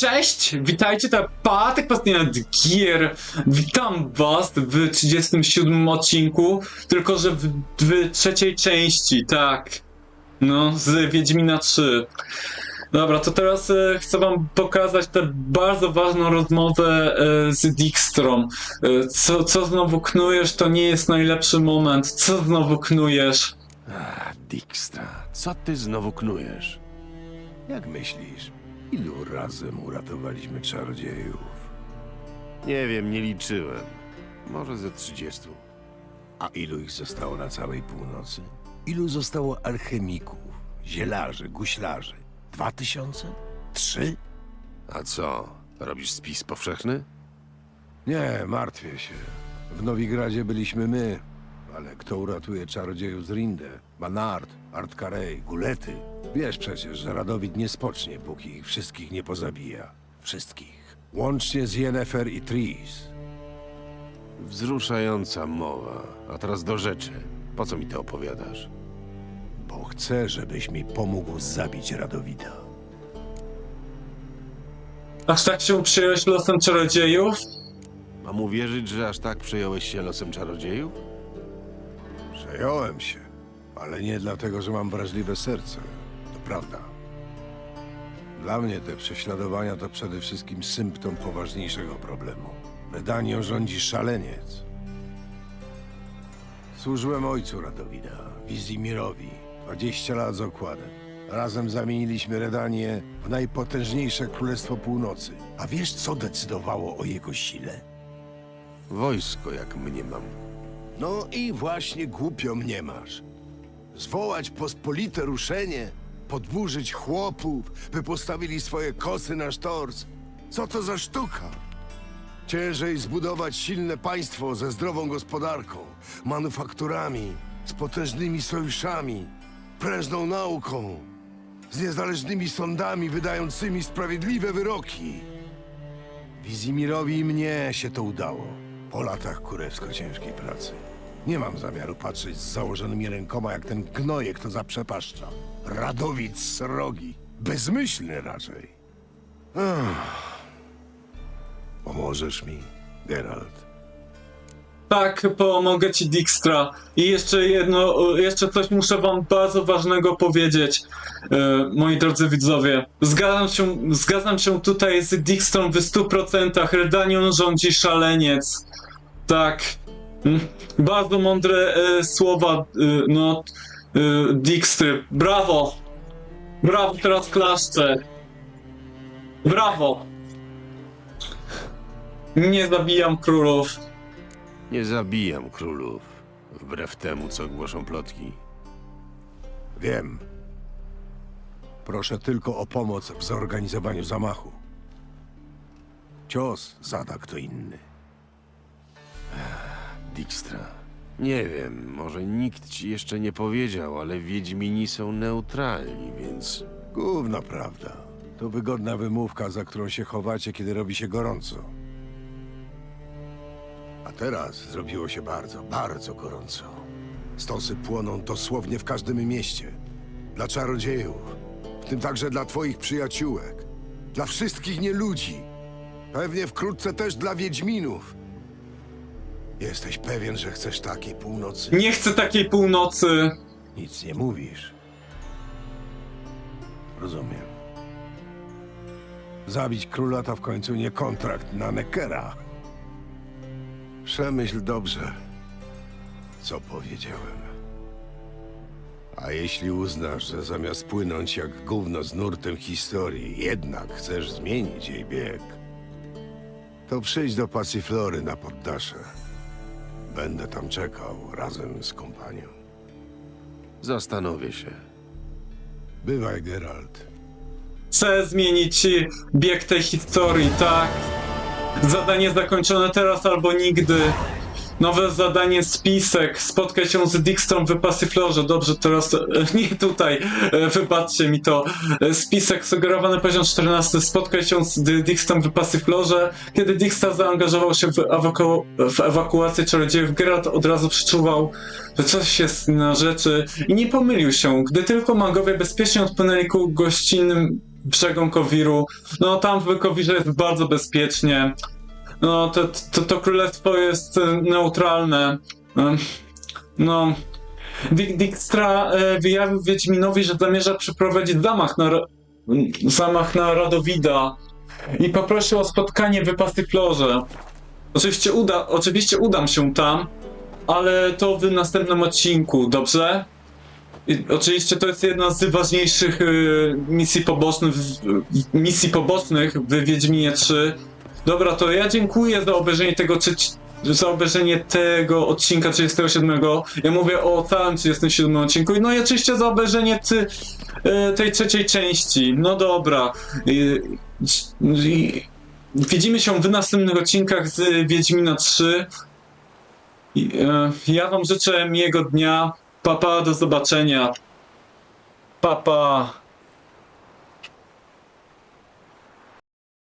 Cześć, witajcie, to Patek Pastinak Gier. Witam was w 37 odcinku, tylko że w, w trzeciej części, tak. No, z Wiedźmina 3. Dobra, to teraz e, chcę wam pokazać tę bardzo ważną rozmowę e, z Dijkstrą. E, co, co znowu knujesz, to nie jest najlepszy moment. Co znowu knujesz? Dijkstra, co ty znowu knujesz? Jak myślisz, ilu razem uratowaliśmy czarodziejów? Nie wiem, nie liczyłem. Może ze 30. A ilu ich zostało na całej północy? Ilu zostało alchemików, zielarzy, guślarzy? Dwa tysiące? Trzy? A co? Robisz spis powszechny? Nie, martwię się. W Nowigradzie byliśmy my, ale kto uratuje czarodziejów z Rinde? Banard, Artkarej, Gulety? Wiesz przecież, że Radowid nie spocznie, póki ich wszystkich nie pozabija. Wszystkich. Łącznie z Yennefer i Tris. Wzruszająca mowa. A teraz do rzeczy. Po co mi to opowiadasz? Bo chcę, żebyś mi pomógł zabić Radowida. Aż tak się przyjąłeś losem czarodziejów? Mam uwierzyć, że aż tak przejąłeś się losem czarodziejów? Przejąłem się, ale nie dlatego, że mam wrażliwe serce. To prawda. Dla mnie te prześladowania to przede wszystkim symptom poważniejszego problemu. Redanią rządzi szaleniec. Służyłem ojcu Radowida, Wizimirowi, 20 lat z okładem. Razem zamieniliśmy Redanię w najpotężniejsze królestwo północy. A wiesz, co decydowało o jego sile? Wojsko, jak mnie mam. No i właśnie głupio mnie masz. Zwołać pospolite ruszenie, podburzyć chłopów, by postawili swoje kosy na sztorc. Co to za sztuka? Ciężej zbudować silne państwo ze zdrową gospodarką, manufakturami, z potężnymi sojuszami, prężną nauką, z niezależnymi sądami wydającymi sprawiedliwe wyroki. Wizimirowi i mnie się to udało. Po latach kurewsko ciężkiej pracy. Nie mam zamiaru patrzeć z założonymi rękoma jak ten gnojek to zaprzepaszcza. Radowid srogi. Bezmyślny raczej. Ech. Pomożesz mi, Geralt? Tak, pomogę ci Dijkstra. I jeszcze jedno, jeszcze coś muszę wam bardzo ważnego powiedzieć, e, moi drodzy widzowie. Zgadzam się, zgadzam się tutaj z Dijkstrą w 100%. Redanion rządzi szaleniec. Tak. Mm, Bardzo mądre e, słowa, e, no, e, Dijkstry. Brawo! Brawo, teraz klaszczę. Brawo! Nie zabijam królów. Nie zabijam królów. Wbrew temu, co głoszą plotki. Wiem. Proszę tylko o pomoc w zorganizowaniu zamachu. Cios zada kto inny. Dijkstra. Nie wiem, może nikt ci jeszcze nie powiedział, ale Wiedźmini są neutralni, więc Gówno prawda. To wygodna wymówka, za którą się chowacie, kiedy robi się gorąco. A teraz zrobiło się bardzo, bardzo gorąco. Stosy płoną dosłownie w każdym mieście. Dla czarodziejów, w tym także dla twoich przyjaciółek. Dla wszystkich nieludzi. Pewnie wkrótce też dla Wiedźminów. Jesteś pewien, że chcesz takiej północy? Nie chcę takiej północy. Nic nie mówisz. Rozumiem. Zabić króla to w końcu nie kontrakt na Neckera. Przemyśl dobrze, co powiedziałem. A jeśli uznasz, że zamiast płynąć jak gówno z nurtem historii, jednak chcesz zmienić jej bieg, to przyjdź do Pasiflory na poddasze. Będę tam czekał razem z kompanią. zastanowię się. Bywaj, Geralt. Chcę zmienić bieg tej historii, tak? Zadanie zakończone teraz albo nigdy. Nowe zadanie spisek. Spotkaj się z Dijkstrą w Pasiflorze. Dobrze, teraz e, nie tutaj. E, Wybaczcie mi to. E, Spisek sugerowany poziom 14. Spotkaj się z Di- Dijkstrą w Pasiflorze. Kiedy Dijkstra zaangażował się w, ewaku- w ewakuację czarodziejów, Geralt od razu przeczuwał, że coś jest na rzeczy i nie pomylił się. Gdy tylko magowie bezpiecznie odpłynęli ku gościnnym brzegom Kowiru. No tam w Kowirze jest bardzo bezpiecznie. No to, to, to królestwo jest e, neutralne. No. Dick Dijkstra e, wyjawił Wiedźminowi, że zamierza przeprowadzić zamach na, zamach na Radowida i poprosił o spotkanie w Pastyflorze. Oczywiście, uda, oczywiście udam się tam, ale to w następnym odcinku, dobrze? Oczywiście to jest jedna z ważniejszych y, misji pobocznych, w- misji pobocznych w Wiedźminie 3. Dobra, to ja dziękuję za obejrzenie tego, za obejrzenie tego odcinka 37. Ja mówię o całym 37 odcinku. No i oczywiście za obejrzenie ty, y, tej trzeciej części. No dobra. Widzimy się w następnych odcinkach z Wiedźmina 3. I, e, Ja wam życzę miłego dnia. Papa, do zobaczenia. Papa.